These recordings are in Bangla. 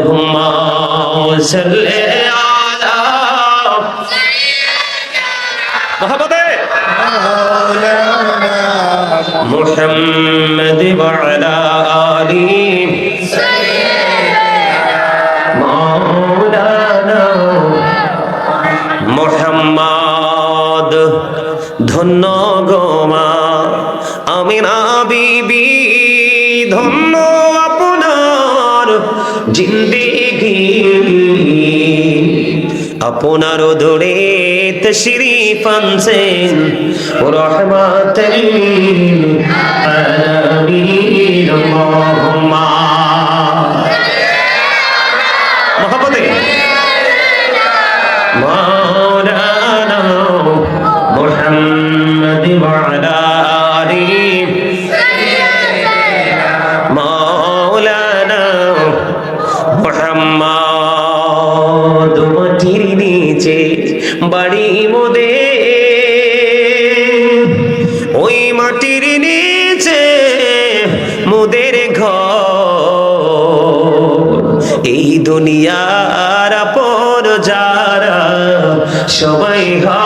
اللهم صل على محمد محمد وعلى آله مولانا মোহাম্মদ ধন্য গোমা আমিনা বিবি ধন্য আপনার আপনার ধরে তশরিফ আনছেন রহমাতাল এই দুনিয়ার পর যারা সবাই হবে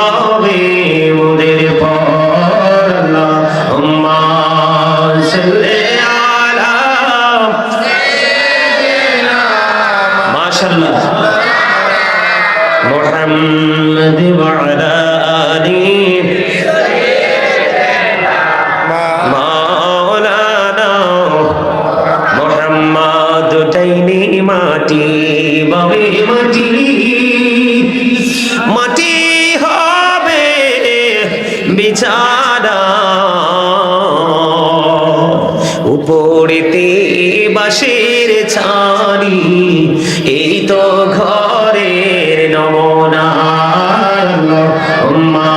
বিছানা। উপরেতে বাঁশের ছানি এই তো ঘরের নমনা। আল্লাহুম্মা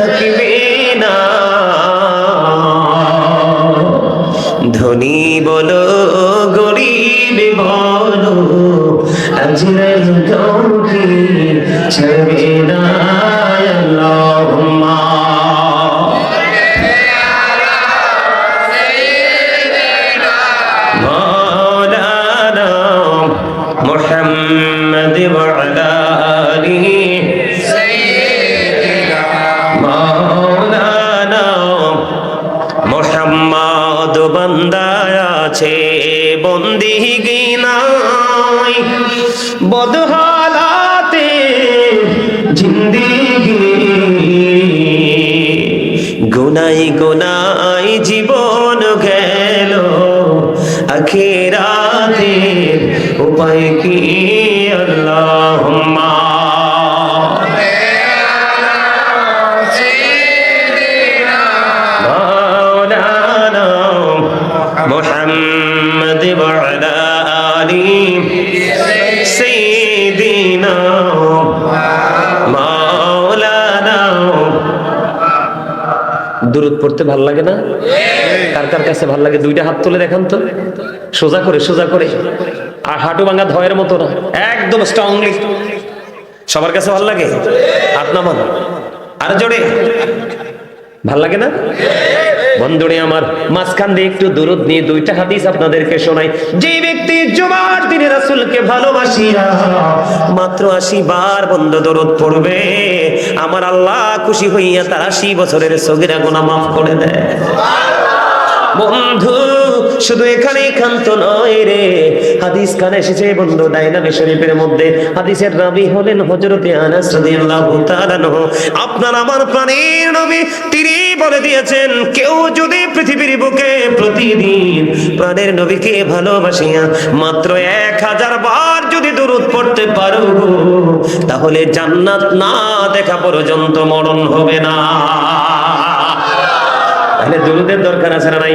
থাকবে না ধনী বলো গরিব বলো আজ আজরাইল কাউকে ছবে না। গিনাই বদহালাতে জিন্দিগি। গুনাই গুনাই দূরত পড়তে ভালো লাগে না? কার কার কাছে ভালো লাগে? দুইটা হাত তুলে দেখান তো। সোজা করে সোজা করে। আর হাঁটু ভাঙা ধয়ের মতো না। একদম স্ট্রংলি সবার কাছে ভালো লাগে? হাত নামান। আর জোরে। ভালো লাগে না? বন্ধুরে আমার মাঝখান দিয়ে একটু দূরত নিয়ে দুইটা হাদিস আপনাদেরকে শোনাই। যে ব্যক্তি জুমার দিনে রাসূলকে ভালোবাসিয়া মাত্র আশি বার বন্ধ দরদ পড়বে আমার আল্লাহ খুশি হইয়া তার আশি বছরের সগিরা গোনা মাফ করে দেয়। বন্ধু শুধু এখানে ক্ষান্ত নয় রে। হাদিস খান এসেছে বন্ধু ডাইনামি শরীফের মধ্যে। হাদিসের রাবি হলেন হযরতে আনাস রাদিয়াল্লাহু তাআলা আপনার আমার প্রাণের নবী তিনি বলে দিয়েছেন, কেউ যদি পৃথিবীর বুকে প্রতিদিন প্রাণের নবীকে ভালোবাসিয়া মাত্র এক হাজার বার যদি দরুদ পড়তে পারো, তাহলে জান্নাত না দেখা পর্যন্ত মরণ হবে না। তাহলে দুরুদের দরকার আছে না নাই?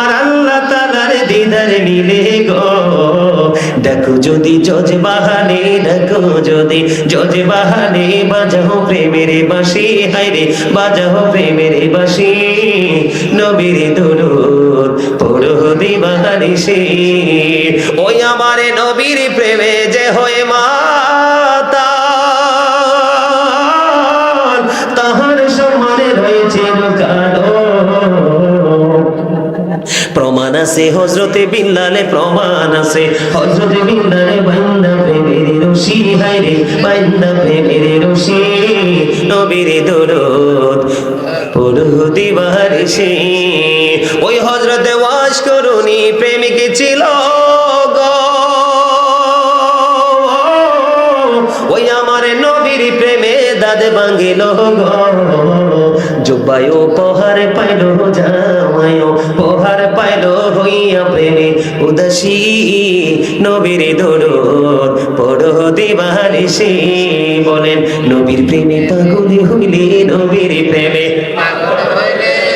যদি জজ বাহানে ডাকো, যদি জজ বাহানে বাজাও প্রেমের বাসি হাইরে বাজাও প্রেমের বাসি নবীর দরুদ পড়ো দিবাহানি সে, ওই আমারে নবীর প্রেমে যে হয় মাতা আছে হজরতে বিল্লালে প্রমাণ আছে। হজরতে বিল্লালে বান্দা প্রেমের রশি হায়রে বান্দা প্রেমের রশি, নবীর দরদ পড়ু দিবার সে। ওই হজরতে ওয়াজ করুনি প্রেমিক ছিল ওই আমার নবীর প্রেমে দাদ ভাঙিল গো। জুব্বায়, পোহার পাইল জামায়, পোহার পাইল হইয়া প্রেমে। উদাসী নবীর দরদ, পড় দিবার সে বলেন, নবীর প্রেমে পাগলি হইলে নবীর প্রেমে।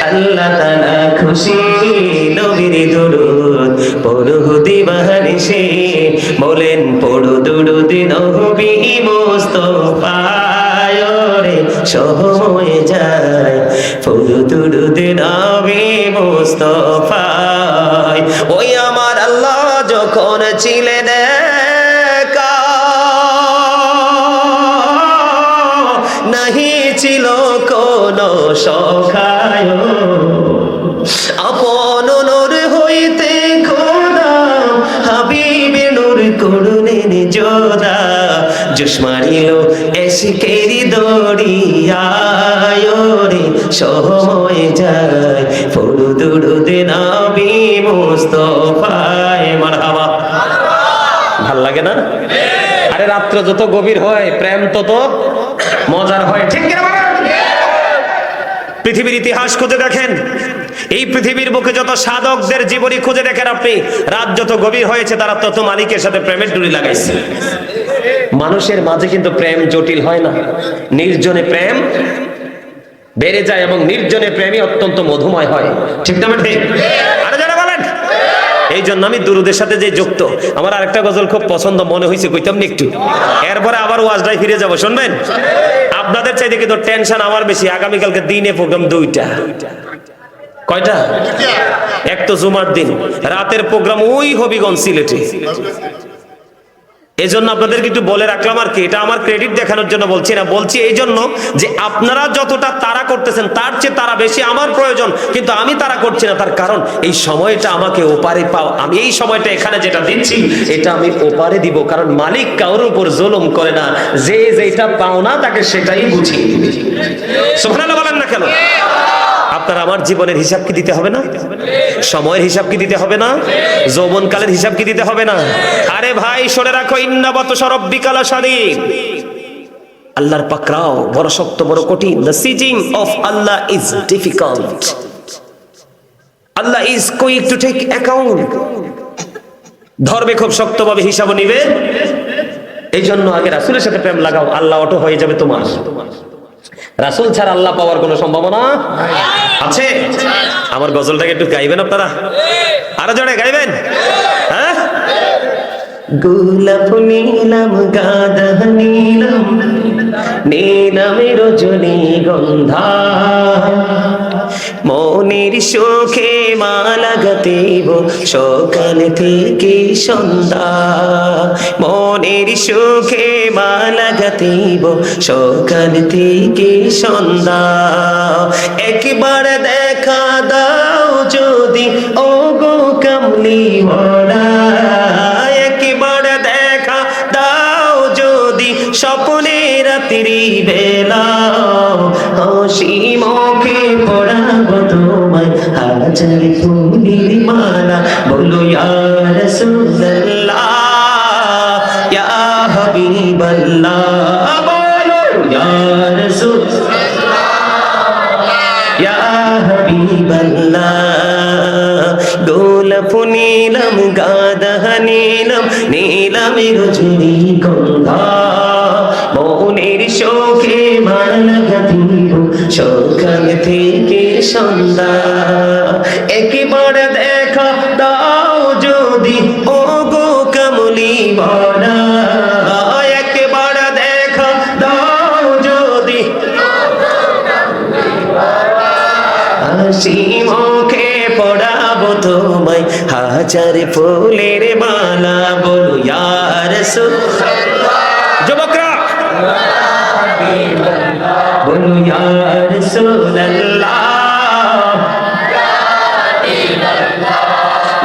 আল্লাহ তালা খুশি, নবীর দুরুদ, পড়ো দিবাহানি সে বলেন, পড়ো দুরুদ নবী মোস্তফায় হয়ে যায়। পড়ো দুরুদ নবী মোস্তফায়। ওই আমার আল্লাহ যখন ছিলেন নাহি ছিল কোন সখায় জুস মারিল এসিকেরি দড়িয়ায় রে সময় যায়। ফুরু দুরুদে নবী মুস্তফায় ভালো লাগে না? আরে রাত্র যত গভীর হয়, প্রেম তত মজার হয়। ঠিক কিনা পৃথিবীর ইতিহাস খুঁজে দেখেন। এই পৃথিবীর বুকে যত সাধকদের জীবনী খুঁজে দেখেন আপনি, রাত যত গভীর হয়েছে, তারা তত মালিকের সাথে প্রেমের ডুরি লাগাইছে। মানুষের মাঝে কিন্তু প্রেম জটিল হয় না। নির্জনে প্রেম বেড়ে যায় এবং নির্জনে প্রেমই অত্যন্ত মধুময় হয়। ঠিক না ঠিক আরে যারা বলেন। এই জন্য আমি দুরুদের সাথে যে যুক্ত আমার আরেকটা গজল খুব পছন্দ মনে হয়েছে কইতাম না একটু। এরপরে আবার ওয়াজটাই ফিরে যাব শুনবেন? আপনাদের চাইতে কিন্তু টেনশন আমার বেশি আগামীকালকে দিনে প্রোগ্রাম দুইটা। কয়টা? এক তো জুমার দিন রাতের প্রোগ্রাম ওই হবিগঞ্জ সিলেটে। এই জন্য আপনাদেরকে একটু বলে রাখলাম আর কি, এটা আমার ক্রেডিট দেখানোর জন্য বলছি না, বলছি এই জন্য যে আপনারা যতটা তারা করতেছেন, তার চেয়ে তারা বেশি আমার প্রয়োজন, কিন্তু আমি তারা করছি না, তার কারণ এই সময়টা আমাকে ওপারে পাও, আমি এই সময়টা এখানে যেটা দিচ্ছি, এটা আমি ওপারে দিব, কারণ মালিক কারোর উপর জুলুম করে না, যে যেটা পাও না, তাকে সেটাই বুঝিয়ে দিবে। সুবহানাল্লাহ বলেন না কেন? আপনার আমার জীবনের হিসাব কি দিতে হবে না? সময়ের হিসাব কি দিতে হবে না? যৌবনকালের হিসাব কি দিতে হবে না? আরে ভাই, শুনে রাখো, ইন্নাবত সরব্বিকালা সাদিক আল্লাহর পাকরাও বড় শক্ত, বড় কঠিন। The seizing of Allah is difficult Allah is quick to take account ধর্মে খুব শক্তভাবে হিসাব নিবে। এই জন্য আগে রাসূলের সাথে প্রেম লাগাও, আল্লাহ অটো হয়ে যাবে তোমার তোমার। রাসূল ছাড়া আল্লাহ পাওয়ার কোনো সম্ভাবনা আছে? আমার গজলটাকে একটু গাইবেন আপনারা? আরও জোরে গাইবেন? হ্যাঁ? গোলাপ নীলাম গাদা নীলাম নীলামের রজনী গন্ধা। মনের সুখে গাতিব সকাল থেকে সন্ধ্যা। মনের সুখে গাতিব সকাল থেকে সন্ধ্যা। একবার দেখা দাও যদি ও গো কামলি বেলা হাসি মুখে পড়াবো তোমায়। হাজার ফুলের মালা বলো, ইয়া রাসূলুল্লাহ, ইয়া হাবিবাল্লাহ, বলো, ইয়া রাসূলুল্লাহ, ইয়া হাবিবাল্লাহ। গোলাপ নীলম, গাদা নীলম নীলমের ঝুরি গন্ধা। মনের শোকে মালা দিব সকাল থেকে সন্ধ্যা। একবার দাও যদি ও গো কমলি হাজার ফুলের মালা বলো যুবকরা! বলো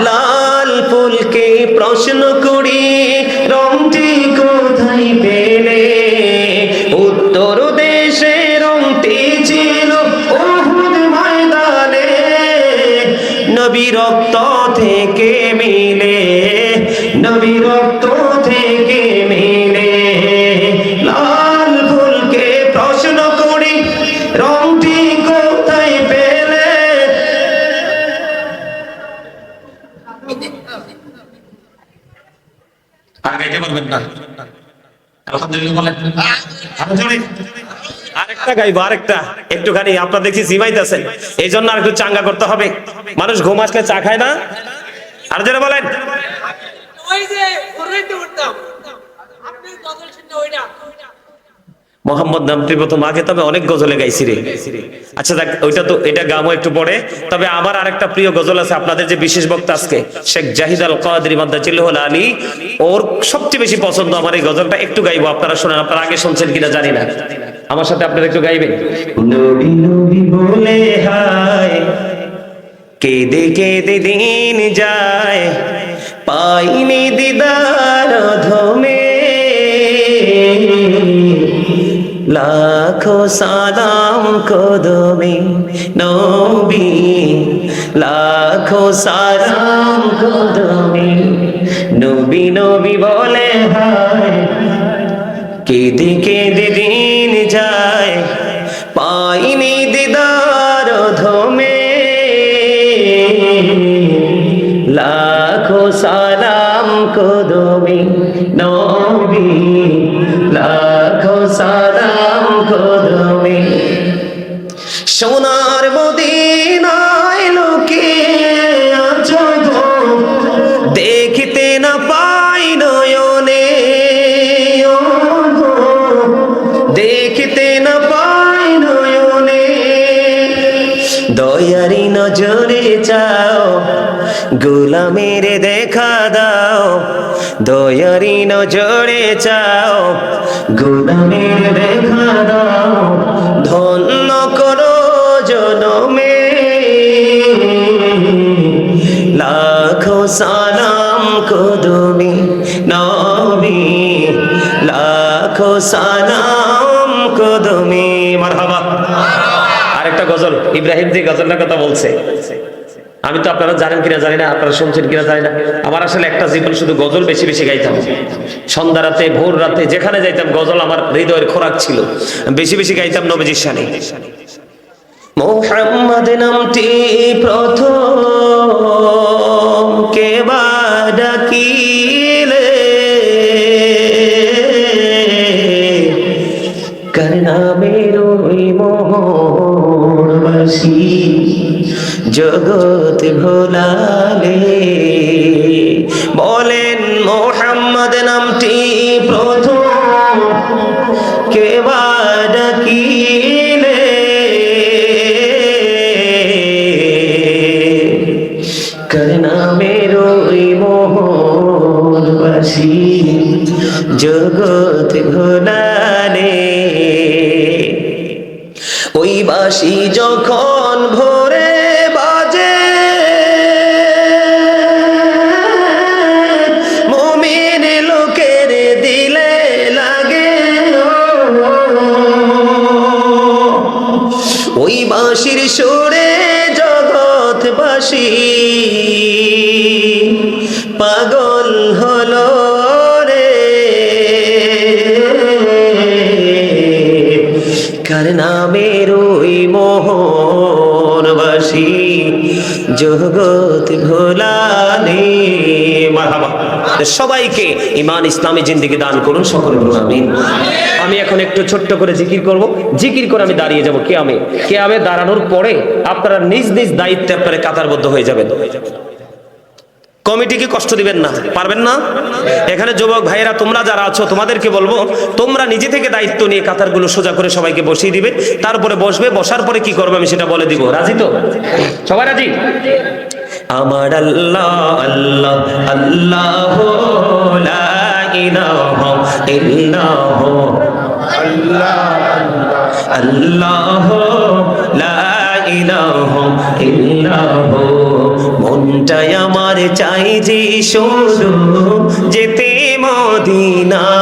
লাল ফুলকে প্রশ্ন করি, রংটি কোথায় পেলে? উত্তর দেশে রংটি ছিল ওহুদ ময়দানে। নবী রক্ত থেকে মিলে, নবী রক্ত আর গাইতে পারবেন না। আলহামদুলিল্লাহ বলেন। আরও জোরে। আরেকটা গাইবো আরেকটা। একটুখানি আপনার দেখছি জিমাইতেছেন। এই জন্য আর একটু চাঙ্গা করতে হবে। মানুষ ঘুম আসলে চা খায় না। আর যেটা বলেন। ওই যে উঠতাম আপনি গজল শুনে ওইটা মোহাম্মদ নামটি প্রথম আগে তবে অনেক গজলে গাইছি রে। আচ্ছা দেখ ওইটা তো এটা গামো একটু পরে। তবে আমার আরেকটা প্রিয় গজল আছে আপনাদের যে বিশেষ বক্তা আজকে শেখ জাহিদ আল কাদের মাদ্দাজিল্লাহুল আলী। ওর সবচেয়ে বেশি পছন্দ আমার এই গজলটা একটু গাইবো আপনারা শোনেন আপনারা আগে শুনছেন কিনা জানি না। আমার সাথে আপনারা একটু গাইবেন। নবী নবী বলে হায়। কেঁদে কেঁদে দিন যায়। পাইনি দিদার ধমে লাখো সালাম কদমে নবী, লাখো সালাম কদমে নবী নবী বলে হায়, কেঁদে কেঁদে দিন যায়, পাইনি দিদার ধমে। লাখো সালাম কদমে সোনার মদিনায় লোকে দেখিতে না পাই নয়নে দেখিতে না পাই নয়নে, দয়ারি নজরে চাও, গোলামের দেখা দাও। দয়ারি নজরে চাও, গোলামের দেখা দাও। ধন্য সালাম কদমে নবী, লাখো সালাম কদমে, মারহাবা। আরেকটা গজল, ইব্রাহিম যে গজলটার কথা বলছে। আমি তো আপনারা জানেন কিনা জানি না, আপনারা শুনছেন কিনা জানি না। আমার আসলে একটা জীবন শুধু গজল বেশি বেশি গাইতাম। সন্ধ্যা রাতে, ভোর রাতে, যেখানে যাইতাম, গজল আমার হৃদয়ের খোরাক ছিল। বেশি বেশি গাইতাম নবীজির শানে। মোহাম্মদ নামটি প্রথম জগৎ ভোলালে। বলেন, মোহাম্মদ নামটি প্রথম। কে বা ডাকিলে? করনা মেরো মোহনবাসী? ভোলালে। ওই বাসি যখন ভোরে কার ভোলানি সবাইকে ইমান ইসলামী জিন্দিগি দান করুন, সকল আমিন। আমি এখন একটু ছোট্ট করে জিকির করব। জিকির করে আমি দাঁড়িয়ে যাব কে আমি কে আমি দাঁড়ানোর পরে আপনারা নিজ নিজ দায়িত্বে আপনারা কাতারবদ্ধ হয়ে যাবেন। কমিটিকে কষ্ট দিবেন না? পারবেন না? এখানে যুবক ভাইয়েরা, তোমরা যারা আছো, তোমাদেরকে বলব, তোমরা নিজে থেকে দায়িত্ব নিয়ে কাতারগুলো সোজা করে সবাইকে বসিয়ে দিবে, তারপরে বসবে, বসার পরে কি করবে আমি সেটা বলে দিব। রাজি তো? সবাই রাজি? আমার আল্লাহ আল্লাহ আল্লাহ আল্লাহ লা ইলাহা ইল্লাহ। মনটাই আমার চাই যে শুধু যেতে মদিনায়।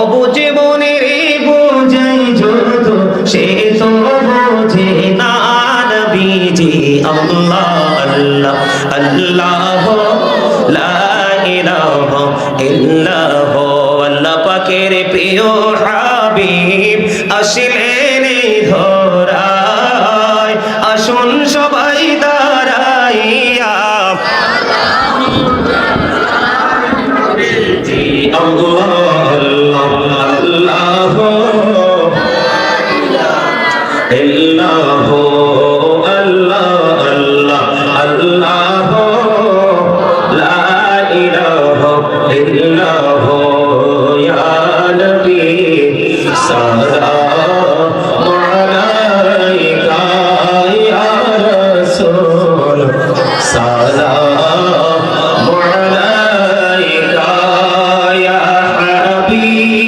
অবুঝে মনের বোঝাই যত, সে তো বোঝে না নবীজি, আল্লাহ আল্লাহ আল্লাহ, লা ইলাহা ইল্লাহ আল্লাহ পাকের প্রিয় হাবিব আসলেন আল্লাহ আল্লাহ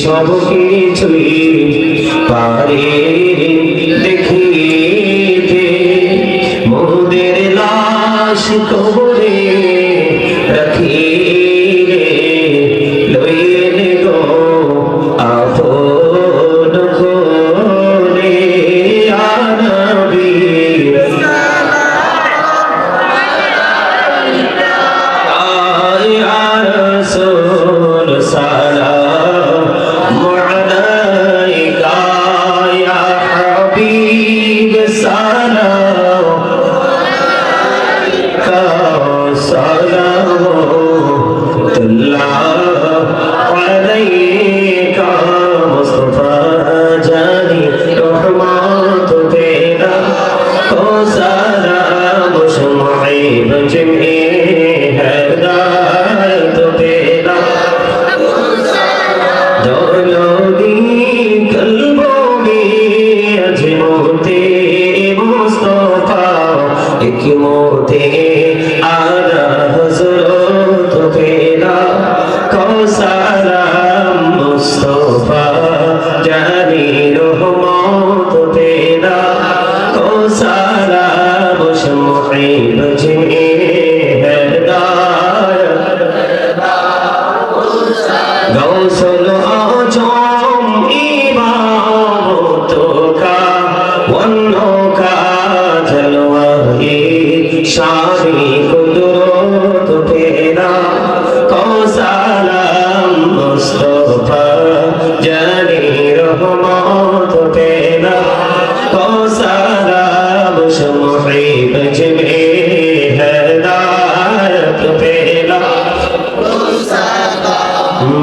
সব কিছুই পারে দেখিতে মোদের লাশ কবরে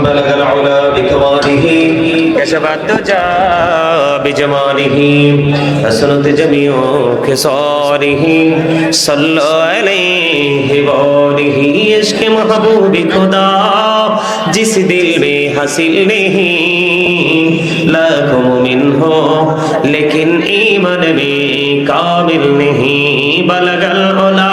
بلغ العلا بكماله كشف الدجى بجماله حسنت جميع خصاله صلى عليه وآله عشق محبوب خدا जिस दिल में हासिल नहीं लाखों मोमिन हो लेकिन ईमान में कामिल नहीं बलगल उला